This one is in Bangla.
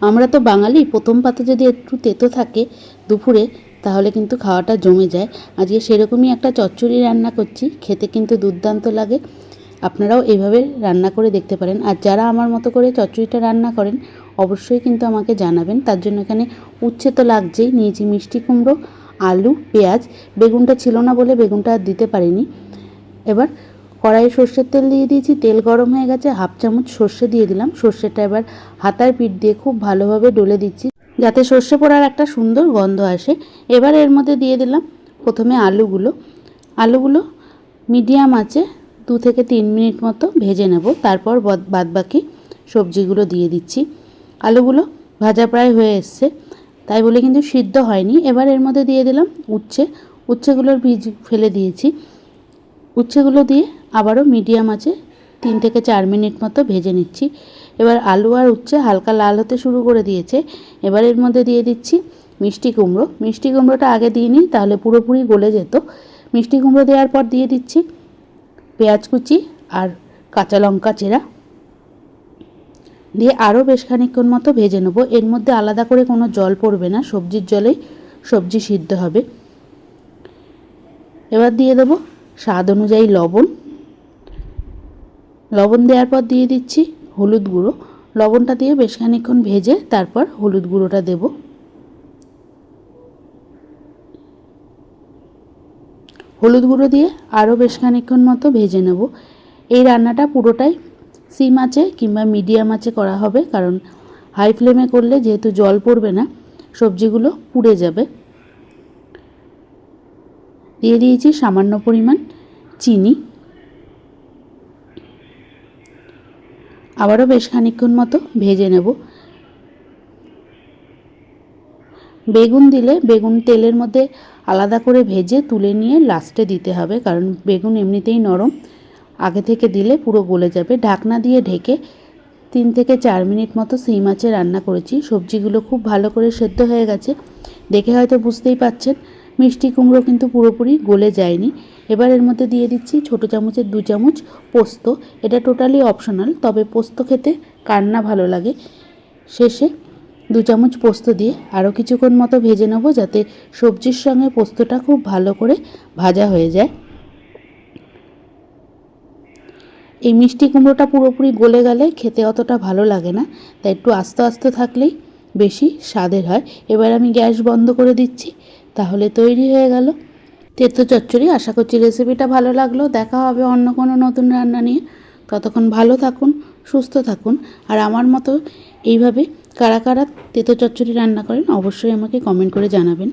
আমরা তো বাঙালি, প্রথম পাতে যদি একটু তেতো থাকে দুপুরে, তাহলে কিন্তু খাওয়াটা জমে যায়। আজকে সেরকমই একটা চচ্চড়ি রান্না করছি, খেতে কিন্তু দুর্দান্ত লাগে। আপনারাও এইভাবে রান্না করে দেখতে পারেন। আর যারা আমার মতো করে চচ্চড়িটা রান্না করেন, অবশ্যই কিন্তু আমাকে জানাবেন। তার জন্য এখানে উচ্ছে তো লাগছেই, নিয়েছি মিষ্টি কুমড়ো, আলু, পেঁয়াজ। বেগুনটা ছিল না বলে বেগুনটা আর দিতে পারিনি। এবার কড়াইয়ে সর্ষের তেল দিয়ে দিয়েছি, তেল গরম হয়ে গেছে, হাফ চামচ সর্ষে দিয়ে দিলাম। সর্ষেটা এবার হাতার পিঠ দিয়ে খুব ভালোভাবে ডলে দিচ্ছি, যাতে সর্ষে পোড়ার একটা সুন্দর গন্ধ আসে। এবার এর মধ্যে দিয়ে দিলাম প্রথমে আলুগুলো। আলুগুলো মিডিয়াম আছে দু থেকে তিন মিনিট মতো ভেজে নেব। তারপর বাদ বাকি সবজিগুলো দিয়ে দিচ্ছি। আলুগুলো ভাজা প্রায় হয়ে এসছে, তাই বলে কিন্তু সিদ্ধ হয়নি। এবার এর মধ্যে দিয়ে দিলাম উচ্ছে। উচ্ছেগুলোর বীজ ফেলে দিয়েছি। উচ্ছেগুলো দিয়ে আবারও মিডিয়াম আছে। তিন থেকে চার মিনিট মতো ভেজে নিচ্ছি। এবার আলু আর উচ্ছে হালকা লাল হতে শুরু করে দিয়েছে। এবার এর মধ্যে দিয়ে দিচ্ছি মিষ্টি কুমড়ো। মিষ্টি কুমড়োটা আগে দিইনি তাহলে পুরোপুরি গলে যেত। মিষ্টি কুমড়ো দেওয়ার পর দিয়ে দিচ্ছি পেঁয়াজ কুচি আর কাঁচা লঙ্কা চেরা। দিয়ে আরও বেশ খানিক্ষণ মতো ভেজে নেব। এর মধ্যে আলাদা করে কোনো জল পড়বে না, সবজির জলেই সবজি সিদ্ধ হবে। এবার দিয়ে দেবো স্বাদ অনুযায়ী লবণ। লবণ দেওয়ার পর দিয়ে দিচ্ছি হলুদ গুঁড়ো। লবণটা দিয়ে বেশ খানিক্ষণ ভেজে তারপর হলুদ গুঁড়োটা দেব। হলুদ গুঁড়ো দিয়ে আরও বেশ খানিক্ষণ মতো ভেজে নেব। এই রান্নাটা পুরোটাই সিম আছে কিংবা মিডিয়াম আছে করা হবে, কারণ হাই ফ্লেমে করলে যেহেতু জল পড়বে না, সবজিগুলো পুড়ে যাবে। দিয়ে দিয়েছি সামান্য পরিমাণ চিনি। আবারও বেশ খানিক্ষণ মতো ভেজে নেব। বেগুন দিলে বেগুন তেলের মধ্যে আলাদা করে ভেজে তুলে নিয়ে লাস্টে দিতে হবে, কারণ বেগুন এমনিতেই নরম। আগে থেকে দিলে পুরো গলে যাবে। ঢাকনা দিয়ে ঢেকে তিন থেকে চার মিনিট মতো সেই মাছে রান্না করেছি। সবজিগুলো খুব ভালো করে সেদ্ধ হয়ে গেছে। দেখে হয়তো বুঝতেই পাচ্ছেন মিষ্টি কুমড়ো কিন্তু পুরোপুরি গলে যায়নি। এবার এর মধ্যে দিয়ে দিচ্ছি ছোটো চামচের দু চামচ পোস্ত। এটা টোটালি অপশনাল, তবে পোস্ত খেতে কার না ভালো লাগে। শেষে দু চামচ পোস্ত দিয়ে আরও কিছুক্ষণ মতো ভেজে নেব যাতে সবজির সঙ্গে পোস্তটা খুব ভালো করে ভাজা হয়ে যায়। এই মিষ্টি কুমড়োটা পুরোপুরি গলে গেলে খেতে অতটা ভালো লাগে না, তাই একটু আস্তে আস্তে থাকলেই বেশি স্বাদের হয়। এবার আমি গ্যাস বন্ধ করে দিচ্ছি। তাহলে তৈরি হয়ে গেল। তেতো চচ্চড়ি, আশা করছি রেসিপিটা ভালো লাগল। দেখা হবে অন্য কোনো নতুন রান্না নিয়ে। ততক্ষণ ভালো থাকুন, সুস্থ থাকুন। আর আমার মতো এইভাবে কারা কারা তেতো চচ্চড়ি রান্না করেন, অবশ্যই আমাকে কমেন্ট করে জানাবেন।